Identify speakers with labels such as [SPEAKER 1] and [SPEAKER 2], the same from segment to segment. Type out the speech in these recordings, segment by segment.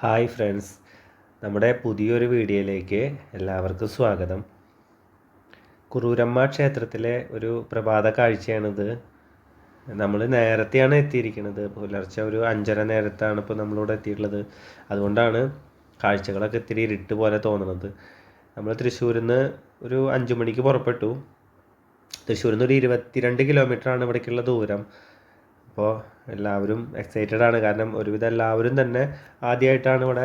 [SPEAKER 1] Hi friends. നമ്മുടെ പുതിയൊരു വീഡിയോയിലേക്ക് എല്ലാവർക്കും സ്വാഗതം. കുറൂരമ്മ ക്ഷേത്രത്തിലെ ഒരു പ്രഭാത കാഴ്ചയാണിത്. നമ്മൾ നേരത്തെയാണ് എത്തിയിരിക്കുന്നത്. പുലർച്ചെ ഒരു അഞ്ചര നേരത്താണ് ഇപ്പോൾ നമ്മളിവിടെ എത്തിയിട്ടുള്ളത്. അതുകൊണ്ടാണ് കാഴ്ചകളൊക്കെ ഇത്തിരി ഇരുട്ട് പോലെ തോന്നുന്നത് നമ്മൾ തൃശ്ശൂരിൽ നിന്ന് ഒരു അഞ്ചു മണിക്ക് പുറപ്പെട്ടു. തൃശ്ശൂരിൽ നിന്ന് ഒരു ഇരുപത്തിരണ്ട് കിലോമീറ്ററാണ് ഇവിടേക്കുള്ള ദൂരം. അപ്പോൾ എല്ലാവരും എക്സൈറ്റഡ് ആണ്. കാരണം ഒരുവിധം എല്ലാവരും തന്നെ ആദ്യമായിട്ടാണ് ഇവിടെ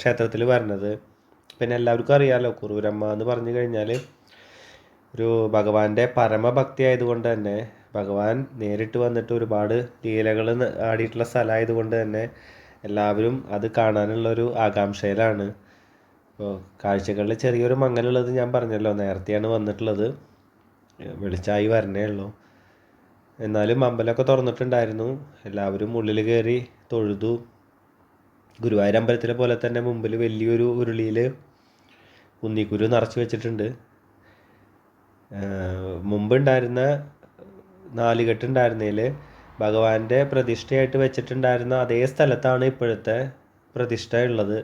[SPEAKER 1] ക്ഷേത്രത്തിൽ വരുന്നത് പിന്നെ എല്ലാവർക്കും അറിയാമല്ലോ കുറുവരമ്മ എന്ന് പറഞ്ഞു കഴിഞ്ഞാൽ ഒരു ഭഗവാന്റെ പരമഭക്തി ആയതുകൊണ്ട് തന്നെ ഭഗവാൻ നേരിട്ട് വന്നിട്ട് ഒരുപാട് ലീലകൾ ആടിയിട്ടുള്ള സ്ഥലമായതുകൊണ്ട് തന്നെ എല്ലാവരും അത് കാണാനുള്ളൊരു ആകാംക്ഷയിലാണ്. അപ്പോൾ കാഴ്ചകളിൽ ചെറിയൊരു മങ്ങലുള്ളത് ഞാൻ പറഞ്ഞല്ലോ നേരത്തെയാണ് വന്നിട്ടുള്ളത്. വെളിച്ചായി വരണേ ഉള്ളൂ. എന്നാലും അമ്പലമൊക്കെ തുറന്നിട്ടുണ്ടായിരുന്നു. എല്ലാവരും ഉള്ളിൽ കയറി തൊഴുതു. ഗുരുവായൂർ അമ്പലത്തിലെ പോലെ തന്നെ മുമ്പിൽ വലിയൊരു ഉരുളിയിൽ ഉന്നിക്കുരു നിറച്ച് വെച്ചിട്ടുണ്ട്. മുമ്പുണ്ടായിരുന്ന നാലുകെട്ടുണ്ടായിരുന്നതിൽ ഭഗവാന്റെ പ്രതിഷ്ഠയായിട്ട് വെച്ചിട്ടുണ്ടായിരുന്ന അതേ സ്ഥലത്താണ് ഇപ്പോഴത്തെ പ്രതിഷ്ഠ ഉള്ളത്.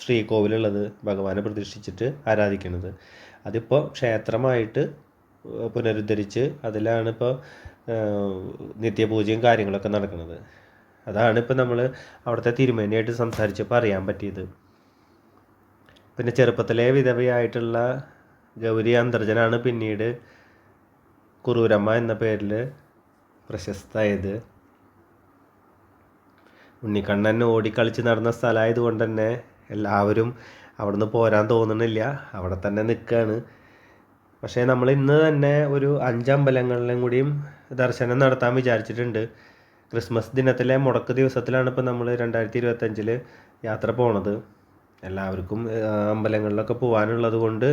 [SPEAKER 1] ശ്രീകോവിലുള്ളത് ഭഗവാനെ പ്രതിഷ്ഠിച്ചിട്ട് ആരാധിക്കുന്നത് അതിപ്പോൾ ക്ഷേത്രമായിട്ട് പുനരുദ്ധരിച്ച് അതിലാണ് ഇപ്പോൾ നിത്യപൂജയും കാര്യങ്ങളൊക്കെ നടക്കുന്നത്. അതാണ് ഇപ്പോൾ നമ്മൾ അവിടുത്തെ തിരുമേനിയായിട്ട് സംസാരിച്ചപ്പോൾ അറിയാൻ പറ്റിയത്. പിന്നെ ചെറുപ്പത്തിലെ വിധവയായിട്ടുള്ള ഗൗരി അന്തർജനാണ് പിന്നീട് കുറൂരമ്മ എന്ന പേരിൽ പ്രശസ്തമായത് ഉണ്ണിക്കണ്ണൻ ഓടിക്കളിച്ച് നടന്ന സ്ഥലമായതുകൊണ്ട് തന്നെ എല്ലാവരും അവിടെ നിന്ന് പോരാൻ തോന്നണില്ല. അവിടെ തന്നെ നിൽക്കുകയാണ് പക്ഷേ നമ്മൾ ഇന്ന് തന്നെ ഒരു അഞ്ചമ്പലങ്ങളിലും കൂടിയും ദർശനം നടത്താൻ വിചാരിച്ചിട്ടുണ്ട്. ക്രിസ്മസ് ദിനത്തിലെ മുടക്ക് ദിവസത്തിലാണ് ഇപ്പോൾ നമ്മൾ രണ്ടായിരത്തി ഇരുപത്തഞ്ചിൽ യാത്ര പോണത്. എല്ലാവർക്കും അമ്പലങ്ങളിലൊക്കെ പോകാനുള്ളത് കൊണ്ട്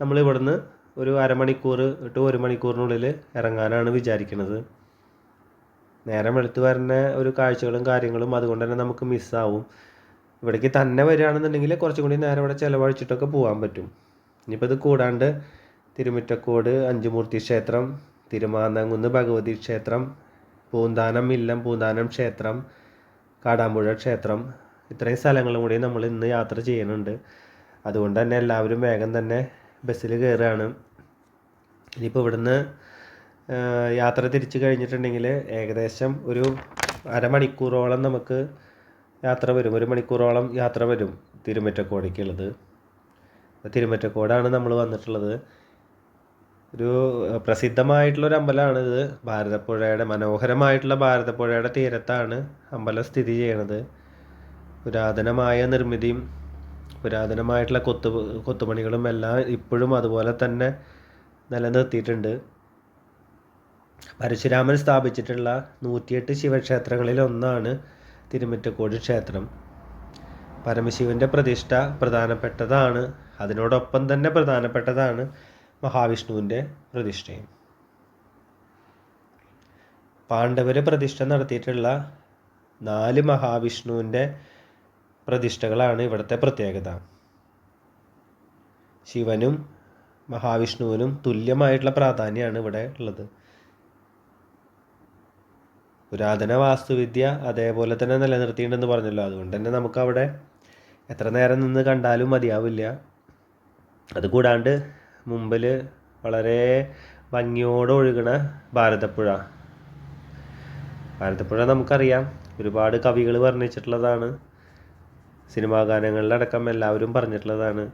[SPEAKER 1] നമ്മൾ ഇവിടുന്ന് ഒരു അരമണിക്കൂർ ടു ഒരു മണിക്കൂറിനുള്ളിൽ ഇറങ്ങാനാണ് വിചാരിക്കുന്നത് നേരം എടുത്തു വരുന്ന ഒരു കാഴ്ചകളും കാര്യങ്ങളും അതുകൊണ്ട് തന്നെ നമുക്ക് മിസ്സാവും. ഇവിടേക്ക് തന്നെ വരികയാണെന്നുണ്ടെങ്കിൽ കുറച്ചും കൂടി നേരം ഇവിടെ ചിലവഴിച്ചിട്ടൊക്കെ പോകാൻ പറ്റും. ഇനിയിപ്പോൾ ഇത് കൂടാണ്ട് തിരുമിറ്റക്കോട് അഞ്ചുമൂർത്തി ക്ഷേത്രം തിരുമാന്താംകുന്ന് ഭഗവതി ക്ഷേത്രം പൂന്താനം ഇല്ലം പൂന്താനം ക്ഷേത്രം കാടാമ്പുഴ ക്ഷേത്രം. ഇത്രയും സ്ഥലങ്ങളും കൂടി നമ്മൾ ഇന്ന് യാത്ര ചെയ്യുന്നുണ്ട്. അതുകൊണ്ട് തന്നെ എല്ലാവരും വേഗം തന്നെ ബസ്സിൽ കയറുകയാണ്. ഇനിയിപ്പോൾ ഇവിടുന്ന് യാത്ര തിരിച്ചു കഴിഞ്ഞിട്ടുണ്ടെങ്കിൽ ഏകദേശം ഒരു അരമണിക്കൂറോളം നമുക്ക് യാത്ര വരും. ഒരു മണിക്കൂറോളം യാത്ര വരും തിരുമറ്റക്കോടേക്കുള്ളത്. തിരുമറ്റക്കോടാണ് നമ്മൾ വന്നിട്ടുള്ളത്. ഒരു പ്രസിദ്ധമായിട്ടുള്ള ഒരു അമ്പലമാണ് ഇത്. ഭാരതപ്പുഴയുടെ മനോഹരമായിട്ടുള്ള ഭാരതപ്പുഴയുടെ തീരത്താണ് അമ്പലം സ്ഥിതി ചെയ്യണത്. പുരാതനമായ നിർമ്മിതിയും പുരാതനമായിട്ടുള്ള കൊത്തു കൊത്തുപണികളും എല്ലാം ഇപ്പോഴും അതുപോലെ തന്നെ നിലനിർത്തിയിട്ടുണ്ട്. പരശുരാമൻ സ്ഥാപിച്ചിട്ടുള്ള നൂറ്റിയെട്ട് ശിവക്ഷേത്രങ്ങളിൽ ഒന്നാണ് തിരുമിറ്റക്കോട് ക്ഷേത്രം. പരമശിവന്റെ പ്രതിഷ്ഠ പ്രധാനപ്പെട്ടതാണ്. അതിനോടൊപ്പം തന്നെ പ്രധാനപ്പെട്ടതാണ് മഹാവിഷ്ണുവിന്റെ പ്രതിഷ്ഠയും. പാണ്ഡവർ പ്രതിഷ്ഠ നടത്തിയിട്ടുള്ള നാല് മഹാവിഷ്ണുവിന്റെ പ്രതിഷ്ഠകളാണ് ഇവിടുത്തെ പ്രത്യേകത. ശിവനും മഹാവിഷ്ണുവിനും തുല്യമായിട്ടുള്ള പ്രാധാന്യമാണ് ഇവിടെ ഉള്ളത്. പുരാതന വാസ്തുവിദ്യ അതേപോലെ തന്നെ നിലനിർത്തിയിട്ടുണ്ടെന്ന് പറഞ്ഞല്ലോ. അതുകൊണ്ട് തന്നെ നമുക്കവിടെ എത്ര നേരം നിന്ന് കണ്ടാലും മതിയാവില്ല. അതുകൂടാണ്ട് മുമ്പിൽ വളരെ ഭംഗിയോടെ ഒഴുകണ ഭാരതപ്പുഴ. ഭാരതപ്പുഴ നമുക്കറിയാം. ഒരുപാട് കവികൾ വർണിച്ചിട്ടുള്ളതാണ്. സിനിമാ ഗാനങ്ങളിലടക്കം എല്ലാവരും പറഞ്ഞിട്ടുള്ളതാണ്.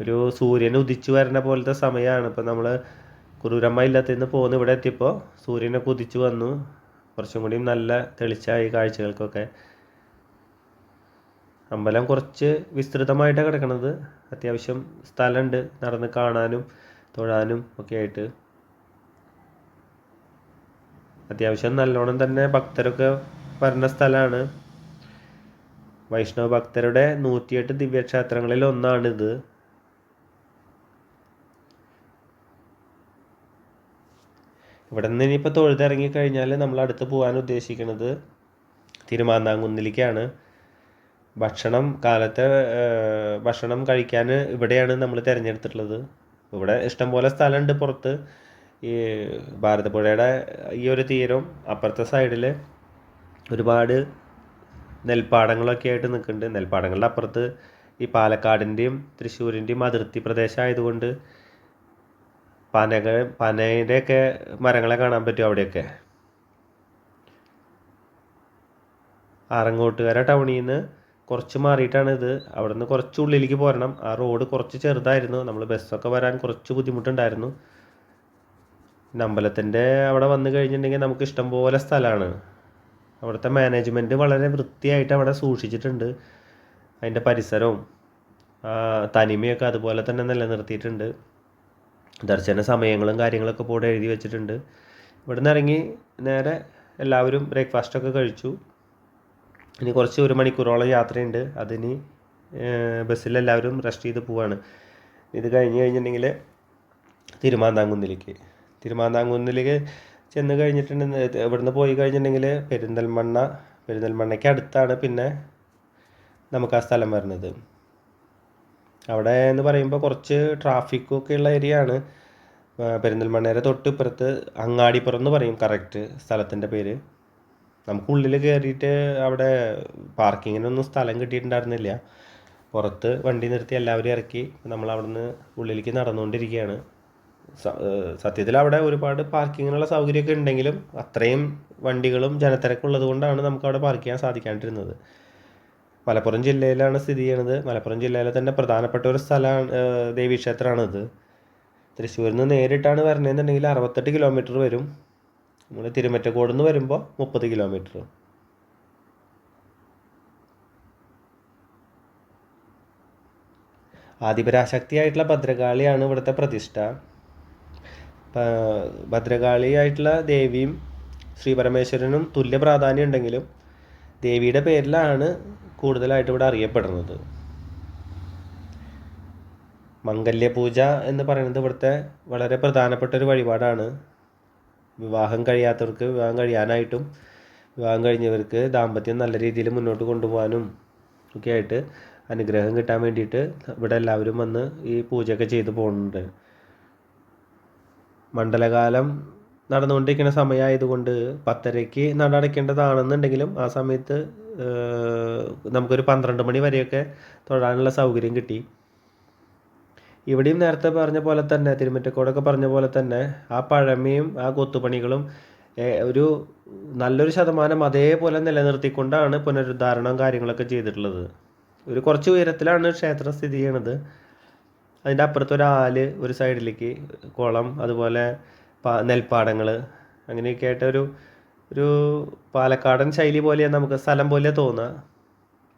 [SPEAKER 1] ഒരു സൂര്യൻ ഉദിച്ചു വരുന്ന പോലത്തെ സമയമാണ് ഇപ്പം നമ്മൾ കുറൂരമ്മ ഇല്ലത്തിൽ പോകുന്ന ഇവിടെ എത്തിയപ്പോൾ സൂര്യനൊക്കെ ഉദിച്ചു വന്നു. കുറച്ചും കൂടി നല്ല തെളിച്ചായി കാഴ്ചകൾക്കൊക്കെ. അമ്പലം കുറച്ച് വിസ്തൃതമായിട്ടാണ് കിടക്കുന്നത് അത്യാവശ്യം സ്ഥലമുണ്ട് നടന്ന് കാണാനും തൊഴാനും ഒക്കെ ആയിട്ട്. അത്യാവശ്യം നല്ലോണം തന്നെ ഭക്തരൊക്കെ വരുന്ന സ്ഥലമാണ് വൈഷ്ണവ ഭക്തരുടെ നൂറ്റിയെട്ട് ദിവ്യക്ഷേത്രങ്ങളിൽ ഒന്നാണിത്. ഇവിടെ നിന്ന് ഇനിയിപ്പോൾ തൊഴുതിറങ്ങി കഴിഞ്ഞാൽ നമ്മൾ അടുത്ത് പോകാൻ ഉദ്ദേശിക്കുന്നത് തിരുമാന്താംകുന്നിലേക്കാണ് ഭക്ഷണം കാലത്തെ ഭക്ഷണം കഴിക്കാൻ ഇവിടെയാണ് നമ്മൾ തിരഞ്ഞെടുത്തിട്ടുള്ളത്. ഇവിടെ ഇഷ്ടംപോലെ സ്ഥലമുണ്ട് പുറത്ത്. ഈ ഭാരതപ്പുഴയുടെ ഈ ഒരു തീരം അപ്പുറത്തെ സൈഡിൽ ഒരുപാട് നെൽപ്പാടങ്ങളൊക്കെ ആയിട്ട് നിൽക്കുന്നുണ്ട്. നെൽപ്പാടങ്ങളുടെ അപ്പുറത്ത് ഈ പാലക്കാടിന്റെയും തൃശ്ശൂരിന്റെയും അതിർത്തി പ്രദേശമായതുകൊണ്ട് പനകൾ പനയുടെയൊക്കെ മരങ്ങളെ കാണാൻ പറ്റും അവിടെയൊക്കെ. ആറങ്ങോട്ടുകര ടൗണിൽ നിന്ന് കുറച്ച് മാറിയിട്ടാണ് ഇത്. അവിടെ നിന്ന് കുറച്ച് ഉള്ളിലേക്ക് പോരണം. ആ റോഡ് കുറച്ച് ചെറുതായിരുന്നു. നമ്മൾ ബസ്സൊക്കെ വരാൻ കുറച്ച് ബുദ്ധിമുട്ടുണ്ടായിരുന്നു. നമ്പലത്തിന്റെ അവിടെ വന്നു കഴിഞ്ഞിട്ടുണ്ടെങ്കിൽ നമുക്ക് ഇഷ്ടംപോലെ സ്ഥലമാണ്. അവിടുത്തെ മാനേജ്മെന്റ് വളരെ വൃത്തിയായിട്ട് അവിടെ സൂക്ഷിച്ചിട്ടുണ്ട്. അതിന്റെ പരിസരവും തനിമയൊക്കെ അതുപോലെ തന്നെ നിലനിർത്തിയിട്ടുണ്ട്. ദർശന സമയങ്ങളും കാര്യങ്ങളൊക്കെ ഇവിടെ എഴുതി വെച്ചിട്ടുണ്ട്. ഇവിടെ നിന്ന് ഇറങ്ങി നേരെ എല്ലാവരും ബ്രേക്ക്ഫാസ്റ്റൊക്കെ കഴിച്ചു. ഇനി കുറച്ച് ഒരു മണിക്കൂറോളം യാത്രയുണ്ട്. അതിന് ബസ്സിലെല്ലാവരും റെസ്റ്റ് ചെയ്ത് പോവാണ്. ഇത് കഴിഞ്ഞ് കഴിഞ്ഞിട്ടുണ്ടെങ്കിൽ തിരുമാന്താംകുന്നിലേക്ക് തിരുമാന്താംകുന്നിലേക്ക് ചെന്ന് കഴിഞ്ഞിട്ടുണ്ടെങ്കിൽ ഇവിടുന്ന് പോയി കഴിഞ്ഞിട്ടുണ്ടെങ്കിൽ പെരിന്തൽമണ്ണ പെരിന്തൽമണ്ണയ്ക്ക് അടുത്താണ് പിന്നെ നമുക്ക് ആ സ്ഥലം വരുന്നത്. അവിടെ എന്ന് പറയുമ്പോൾ കുറച്ച് ട്രാഫിക്കൊക്കെ ഉള്ള ഏരിയ ആണ്. പെരിന്തൽമണ്ണേരെ തൊട്ട് ഇപ്പുറത്ത് അങ്ങാടിപ്പുറം എന്ന് പറയും കറക്റ്റ് സ്ഥലത്തിന്റെ പേര്. നമുക്ക് ഉള്ളിൽ കയറിയിട്ട് അവിടെ പാർക്കിങ്ങിനൊന്നും സ്ഥലം കിട്ടിയിട്ടുണ്ടായിരുന്നില്ല. പുറത്ത് വണ്ടി നിർത്തി എല്ലാവരും ഇറക്കി നമ്മൾ അവിടുന്ന് ഉള്ളിലേക്ക് നടന്നുകൊണ്ടിരിക്കുകയാണ്. സത്യത്തിൽ അവിടെ ഒരുപാട് പാർക്കിങ്ങിനുള്ള സൗകര്യമൊക്കെ ഉണ്ടെങ്കിലും അത്രയും വണ്ടികളും ജനത്തിരക്കുള്ളത് കൊണ്ടാണ് നമുക്ക് അവിടെ പാർക്ക് ചെയ്യാൻ സാധിക്കാണ്ടിരുന്നത്. മലപ്പുറം ജില്ലയിലാണ് സ്ഥിതി ചെയ്യുന്നത്. മലപ്പുറം ജില്ലയിലെ തന്നെ പ്രധാനപ്പെട്ട ഒരു സ്ഥലമാണ് ദേവീക്ഷേത്രമാണിത്. തൃശ്ശൂരിൽ നിന്ന് നേരിട്ടാണ് വരണമെന്നുണ്ടെങ്കിൽ അറുപത്തെട്ട് കിലോമീറ്റർ വരും. നമ്മൾ തിരുമറ്റക്കോട് നിന്ന് വരുമ്പോൾ മുപ്പത് കിലോമീറ്റർ ആദിപരാശക്തിയായിട്ടുള്ള ഭദ്രകാളിയാണ് ഇവിടുത്തെ പ്രതിഷ്ഠ. ഭദ്രകാളിയായിട്ടുള്ള ദേവിയും ശ്രീ പരമേശ്വരനും തുല്യ പ്രാധാന്യം ഉണ്ടെങ്കിലും ദേവിയുടെ പേരിലാണ് കൂടുതലായിട്ട് ഇവിടെ അറിയപ്പെടുന്നത്. മംഗല്യപൂജ എന്ന് പറയുന്നത് ഇവിടുത്തെ വളരെ പ്രധാനപ്പെട്ട ഒരു വഴിപാടാണ്. വിവാഹം കഴിയാത്തവർക്ക് വിവാഹം കഴിയാനായിട്ടും വിവാഹം കഴിഞ്ഞവർക്ക് ദാമ്പത്യം നല്ല രീതിയിൽ മുന്നോട്ട് കൊണ്ടുപോകാനും ഒക്കെ ആയിട്ട് അനുഗ്രഹം കിട്ടാൻ വേണ്ടിയിട്ട് ഇവിടെ എല്ലാവരും വന്ന് ഈ പൂജയൊക്കെ ചെയ്തു പോകുന്നുണ്ട്. മണ്ഡലകാലം നടന്നുകൊണ്ടിരിക്കുന്ന സമയമായതുകൊണ്ട് പത്തരയ്ക്ക് നട അടയ്ക്കേണ്ടതാണെന്നുണ്ടെങ്കിലും ആ സമയത്ത് നമുക്കൊരു പന്ത്രണ്ട് മണി വരെയൊക്കെ തൊഴാനുള്ള സൗകര്യം കിട്ടി. ഇവിടെയും നേരത്തെ പറഞ്ഞ പോലെ തന്നെ തിരുമറ്റക്കോടൊക്കെ പറഞ്ഞ പോലെ തന്നെ ആ പഴമയും ആ കൊത്തുപണികളും ഒരു നല്ലൊരു ശതമാനം അതേപോലെ നിലനിർത്തിക്കൊണ്ടാണ് പുനരുദ്ധാരണം കാര്യങ്ങളൊക്കെ ചെയ്തിട്ടുള്ളത്. ഒരു കുറച്ച് ഉയരത്തിലാണ് ക്ഷേത്രം സ്ഥിതി ചെയ്യണത്. അതിന്റെ അപ്പുറത്ത് ഒരു ആൽ ഒരു സൈഡിലേക്ക് കുളം അതുപോലെ നെൽപ്പാടങ്ങൾ അങ്ങനെയൊക്കെ ആയിട്ട് ഒരു ഒരു പാലക്കാടൻ ശൈലി പോലെ നമുക്ക് സ്ഥലം പോലെ തോന്നുക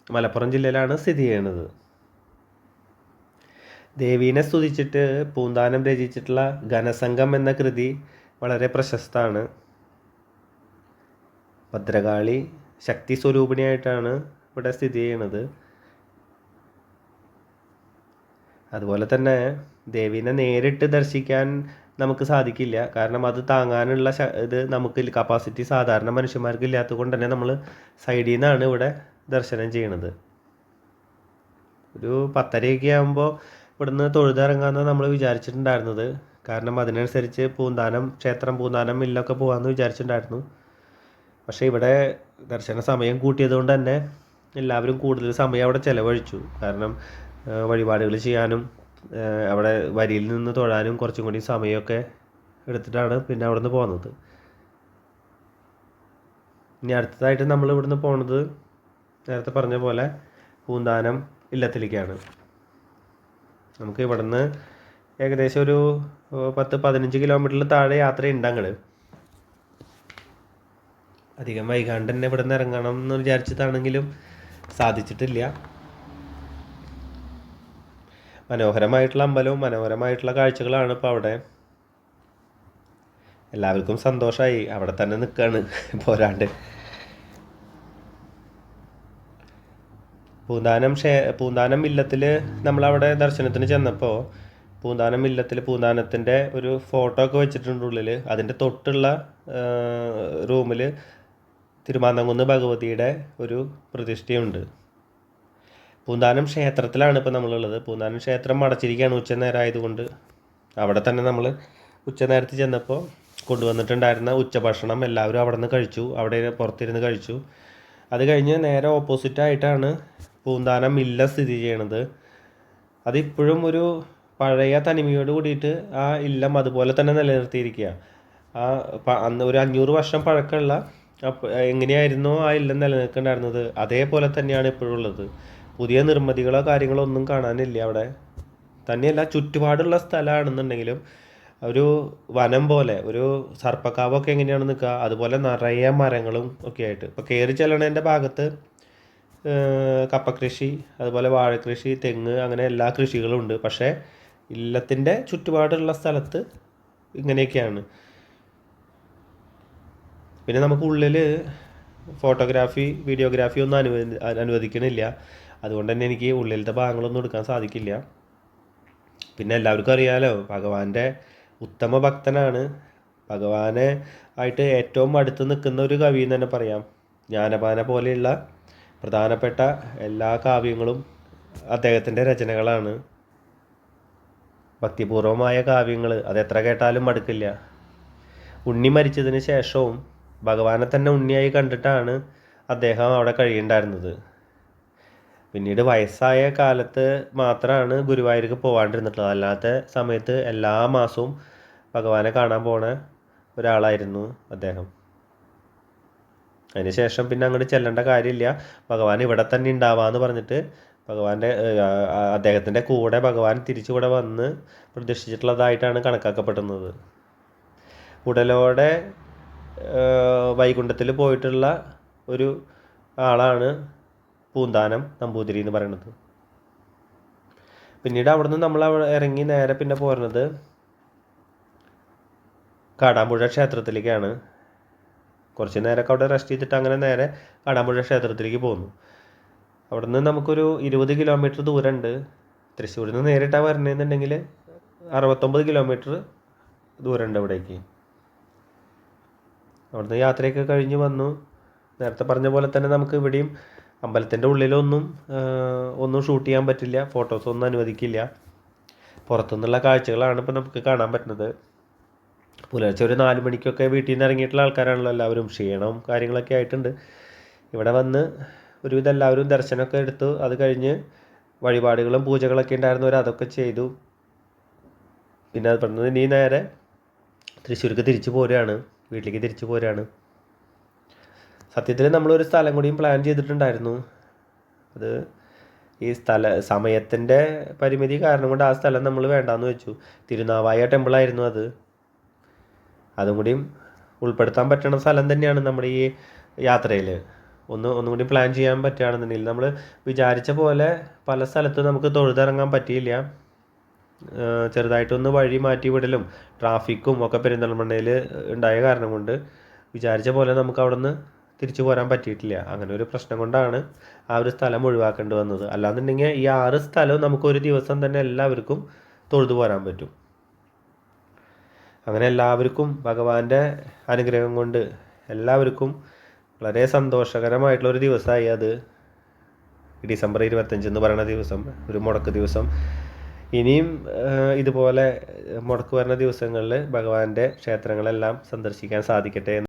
[SPEAKER 1] മലപ്പുറം ജില്ലയിലാണ് സ്ഥിതി ചെയ്യുന്നത് ദേവീനെ സ്തുതിച്ചിട്ട് പൂന്താനം രചിച്ചിട്ടുള്ള ഘനസംഘം എന്ന കൃതി വളരെ പ്രശസ്തമാണ്. ഭദ്രകാളി ശക്തി സ്വരൂപിണിയായിട്ടാണ് ഇവിടെ സ്ഥിതി ചെയ്യുന്നത്. അതുപോലെ തന്നെ ദേവീനെ നേരിട്ട് ദർശിക്കാൻ നമുക്ക് സാധിക്കില്ല. കാരണം അത് താങ്ങാനുള്ള ഇത് നമുക്ക് കപ്പാസിറ്റി സാധാരണ മനുഷ്യന്മാർക്ക് ഇല്ലാത്തത് കൊണ്ട് തന്നെ നമ്മൾ സൈഡിൽ നിന്നാണ് ഇവിടെ ദർശനം ചെയ്യണത് ഒരു പത്തരയൊക്കെ ആകുമ്പോൾ ഇവിടുന്ന് തൊഴുതിറങ്ങാമെന്ന് നമ്മൾ വിചാരിച്ചിട്ടുണ്ടായിരുന്നത്. കാരണം അതിനനുസരിച്ച് പൂന്താനം ക്ഷേത്രം പൂന്താനം മില്ലൊക്കെ പോകാമെന്ന് വിചാരിച്ചിട്ടുണ്ടായിരുന്നു. പക്ഷേ ഇവിടെ ദർശന സമയം കൂട്ടിയത് കൊണ്ട് തന്നെ എല്ലാവരും കൂടുതൽ സമയം അവിടെ ചിലവഴിച്ചു. കാരണം വഴിപാടുകൾ ചെയ്യാനും അവിടെ വരിയിൽ നിന്ന് തൊഴാനും കുറച്ചും കൂടി സമയമൊക്കെ എടുത്തിട്ടാണ് പിന്നെ അവിടെ നിന്ന് പോകുന്നത് ഇനി അടുത്തതായിട്ട് നമ്മൾ ഇവിടുന്ന് പോണത് നേരത്തെ പറഞ്ഞ പോലെ പൂന്താനം ഇല്ലത്തിലേക്കാണ്. നമുക്ക് ഇവിടുന്ന് ഏകദേശം ഒരു പത്ത് പതിനഞ്ച് കിലോമീറ്ററിൽ താഴെ യാത്രയുണ്ട് അങ്ങോട്ട് അധികം വൈകാണ്ട് തന്നെ ഇവിടെ നിന്ന് ഇറങ്ങണം എന്ന് വിചാരിച്ചിട്ടാണെങ്കിലും സാധിച്ചിട്ടില്ല. മനോഹരമായിട്ടുള്ള അമ്പലവും മനോഹരമായിട്ടുള്ള കാഴ്ചകളാണ് ഇപ്പോൾ അവിടെ. എല്ലാവർക്കും സന്തോഷമായി അവിടെ തന്നെ നിൽക്കുകയാണ് പോരാണ്ട്. പൂന്താനം ക്ഷേ പൂന്താനം ഇല്ലത്തിൽ നമ്മളവിടെ ദർശനത്തിന് ചെന്നപ്പോൾ പൂന്താനം ഇല്ലത്തിൽ പൂന്താനത്തിന്റെ ഒരു ഫോട്ടോ ഒക്കെ വെച്ചിട്ടുണ്ട് ഉള്ളിൽ അതിന്റെ തൊട്ടുള്ള റൂമിൽ തിരുമാന്തംകുന്ന് ഭഗവതിയുടെ ഒരു പ്രതിഷ്ഠയുണ്ട്. പൂന്താനം ക്ഷേത്രത്തിലാണ് ഇപ്പോൾ നമ്മളുള്ളത്. പൂന്താനം ക്ഷേത്രം അടച്ചിരിക്കുകയാണ് ഉച്ചനേരം ആയതുകൊണ്ട് അവിടെ തന്നെ നമ്മൾ ഉച്ചനേരത്ത് ചെന്നപ്പോൾ കൊണ്ടുവന്നിട്ടുണ്ടായിരുന്ന ഉച്ചഭക്ഷണം എല്ലാവരും അവിടെ നിന്ന് കഴിച്ചു. അവിടെ പുറത്തിരുന്ന് കഴിച്ചു. അത് കഴിഞ്ഞ് നേരെ ഓപ്പോസിറ്റ് ആയിട്ടാണ് പൂന്താനം മില്ല സ്ഥിതി ചെയ്യണത്. അതിപ്പോഴും ഒരു പഴയ തനിമയോട് കൂടിയിട്ട് ആ ഇല്ലം അതുപോലെ തന്നെ നിലനിർത്തിയിരിക്കുക ആ അന്ന് ഒരു അഞ്ഞൂറ് വർഷം പഴക്കമുള്ള എങ്ങനെയായിരുന്നു ആ ഇല്ലം നിലനിൽക്കുന്നുണ്ടായിരുന്നത്? അതേപോലെ തന്നെയാണ് ഇപ്പോഴും ഉള്ളത്. പുതിയ നിർമ്മിതികളോ കാര്യങ്ങളോ ഒന്നും കാണാനില്ല അവിടെ. തന്നെയല്ല ചുറ്റുപാടുള്ള സ്ഥലമാണെന്നുണ്ടെങ്കിലും ഒരു വനം പോലെ ഒരു സർപ്പക്കാവൊക്കെ എങ്ങനെയാണ് നിൽക്കുക? അതുപോലെ നിറയെ മരങ്ങളും ഒക്കെ ആയിട്ട് ഇപ്പോൾ കയറി ചെല്ലണതിന്റെ ഭാഗത്ത് കപ്പ കൃഷി അതുപോലെ വാഴ കൃഷി തെങ്ങ് അങ്ങനെ എല്ലാ കൃഷികളും ഉണ്ട്. പക്ഷേ ഇല്ലത്തിന്റെ ചുറ്റുപാടുള്ള സ്ഥലത്ത് ഇങ്ങനെയൊക്കെയാണ്. പിന്നെ നമുക്ക് ഉള്ളിൽ ഫോട്ടോഗ്രാഫി വീഡിയോഗ്രാഫി ഒന്നും അനുവദി അനുവദിക്കണില്ല. അതുകൊണ്ട് തന്നെ എനിക്ക് ഉള്ളിലത്തെ ഭാഗങ്ങളൊന്നും എടുക്കാൻ സാധിക്കില്ല. പിന്നെ എല്ലാവർക്കും അറിയാലോ ഭഗവാന്റെ ഉത്തമ ഭക്തനാണ്. ഭഗവാനെ ആയിട്ട് ഏറ്റവും അടുത്ത് നിൽക്കുന്ന ഒരു കവി എന്ന് തന്നെ പറയാം. ജ്ഞാനപാന പോലെയുള്ള പ്രധാനപ്പെട്ട എല്ലാ കാവ്യങ്ങളും അദ്ദേഹത്തിന്റെ രചനകളാണ്. ഭക്തിപൂർവമായ കാവ്യങ്ങൾ അത് എത്ര കേട്ടാലും മടുക്കില്ല. ഉണ്ണി മരിച്ചതിന് ശേഷവും ഭഗവാനെ തന്നെ ഉണ്ണിയായി കണ്ടിട്ടാണ് അദ്ദേഹം അവിടെ കഴിയുണ്ടായിരുന്നത്. പിന്നീട് വയസ്സായ കാലത്ത് മാത്രമാണ് ഗുരുവായൂർക്ക് പോകാണ്ടിരുന്നിട്ടുള്ളത് അല്ലാത്ത സമയത്ത് എല്ലാ മാസവും ഭഗവാനെ കാണാൻ പോണ ഒരാളായിരുന്നു അദ്ദേഹം. അതിനുശേഷം പിന്നെ അങ്ങോട്ട് ചെല്ലേണ്ട കാര്യമില്ല. ഭഗവാൻ ഇവിടെ തന്നെ ഉണ്ടാവാന്ന് പറഞ്ഞിട്ട് ഭഗവാന്റെ അദ്ദേഹത്തിന്റെ കൂടെ ഭഗവാൻ തിരിച്ചു കൂടെ വന്ന് പ്രതിഷ്ഠിച്ചിട്ടുള്ളതായിട്ടാണ് കണക്കാക്കപ്പെടുന്നത്. ഉടലോടെ വൈകുണ്ഠത്തിൽ പോയിട്ടുള്ള ഒരു ആളാണ് പൂന്താനം നമ്പൂതിരി എന്ന് പറയുന്നത്. പിന്നീട് അവിടുന്ന് നമ്മൾ ഇറങ്ങി നേരെ പിന്നെ പോരുന്നത് കാടാമ്പുഴ ക്ഷേത്രത്തിലേക്കാണ്. കുറച്ച് നേരമൊക്കെ അവിടെ റെസ്റ്റ് ചെയ്തിട്ട് അങ്ങനെ നേരെ കാടാമ്പുഴ ക്ഷേത്രത്തിലേക്ക് പോന്നു അവിടുന്ന് നമുക്കൊരു ഇരുപത് കിലോമീറ്റർ ദൂരമുണ്ട്. തൃശ്ശൂരിൽ നിന്ന് നേരിട്ടാണ് വരണമെന്നുണ്ടെങ്കിൽ അറുപത്തൊമ്പത് കിലോമീറ്റർ ദൂരമുണ്ട് അവിടേക്ക്. അവിടുന്ന് യാത്രയൊക്കെ കഴിഞ്ഞ് വന്നു. നേരത്തെ പറഞ്ഞ പോലെ തന്നെ നമുക്ക് ഇവിടെയും അമ്പലത്തിന്റെ ഉള്ളിലൊന്നും ഒന്നും ഷൂട്ട് ചെയ്യാൻ പറ്റില്ല. ഫോട്ടോസ് ഒന്നും അനുവദിക്കില്ല. പുറത്തുനിന്നുള്ള കാഴ്ചകളാണ് ഇപ്പോൾ നമുക്ക് കാണാൻ പറ്റുന്നത്. പുലർച്ചെ ഒരു നാല് മണിക്കൊക്കെ വീട്ടിൽ നിന്ന് ഇറങ്ങിയിട്ടുള്ള ആൾക്കാരാണല്ലോ. എല്ലാവരും ക്ഷീണവും കാര്യങ്ങളൊക്കെ ആയിട്ടുണ്ട്. ഇവിടെ വന്ന് ഒരുവിധം എല്ലാവരും ദർശനമൊക്കെ എടുത്തു. അത് കഴിഞ്ഞ് വഴിപാടുകളും പൂജകളൊക്കെ ഉണ്ടായിരുന്നവർ അതൊക്കെ ചെയ്തു. പിന്നെ അത് പെട്ടെന്ന് നീ നേരെ തൃശ്ശൂർക്ക് തിരിച്ചു പോരുകയാണ്. വീട്ടിലേക്ക് തിരിച്ചു പോരുകയാണ്. സത്യത്തിൽ നമ്മളൊരു സ്ഥലം കൂടിയും പ്ലാൻ ചെയ്തിട്ടുണ്ടായിരുന്നു. അത് ഈ സ്ഥല സമയത്തിന്റെ പരിമിതി കാരണം കൊണ്ട് ആ സ്ഥലം നമ്മൾ വേണ്ടാന്ന് വെച്ചു. തിരുനാവായ ടെമ്പിളായിരുന്നു അത്. അതും കൂടിയും ഉൾപ്പെടുത്താൻ പറ്റുന്ന സ്ഥലം തന്നെയാണ് നമ്മുടെ ഈ യാത്രയിൽ ഒന്ന് ഒന്നും കൂടി പ്ലാൻ ചെയ്യാൻ പറ്റുകയാണെന്നുണ്ടെങ്കിൽ നമ്മൾ വിചാരിച്ച പോലെ പല സ്ഥലത്തും നമുക്ക് തൊഴുതിറങ്ങാൻ പറ്റിയില്ല. ചെറുതായിട്ടൊന്ന് വഴി മാറ്റി വിടലും ട്രാഫിക്കും ഒക്കെ പെരിന്തൽമണ്ണയിൽ ഉണ്ടായ കാരണം കൊണ്ട് വിചാരിച്ച പോലെ നമുക്ക് അവിടെ നിന്ന് തിരിച്ചു പോരാൻ പറ്റിയിട്ടില്ല. അങ്ങനെ ഒരു പ്രശ്നം കൊണ്ടാണ് ആ ഒരു സ്ഥലം ഒഴിവാക്കേണ്ടി വന്നത്. അല്ലാന്നുണ്ടെങ്കിൽ ഈ ആറ് സ്ഥലവും നമുക്കൊരു ദിവസം തന്നെ എല്ലാവർക്കും തൊഴുതു പോരാൻ പറ്റും. അങ്ങനെ എല്ലാവർക്കും ഭഗവാന്റെ അനുഗ്രഹം കൊണ്ട് എല്ലാവർക്കും വളരെ സന്തോഷകരമായിട്ടുള്ള ഒരു ദിവസമായി അത്. ഡിസംബർ ഇരുപത്തഞ്ച് എന്ന് പറയുന്ന ദിവസം ഒരു മുടക്ക് ദിവസം. ഇനിയും ഇതുപോലെ മുടക്ക് വരുന്ന ദിവസങ്ങളിൽ ഭഗവാന്റെ ക്ഷേത്രങ്ങളെല്ലാം സന്ദർശിക്കാൻ സാധിക്കട്ടെ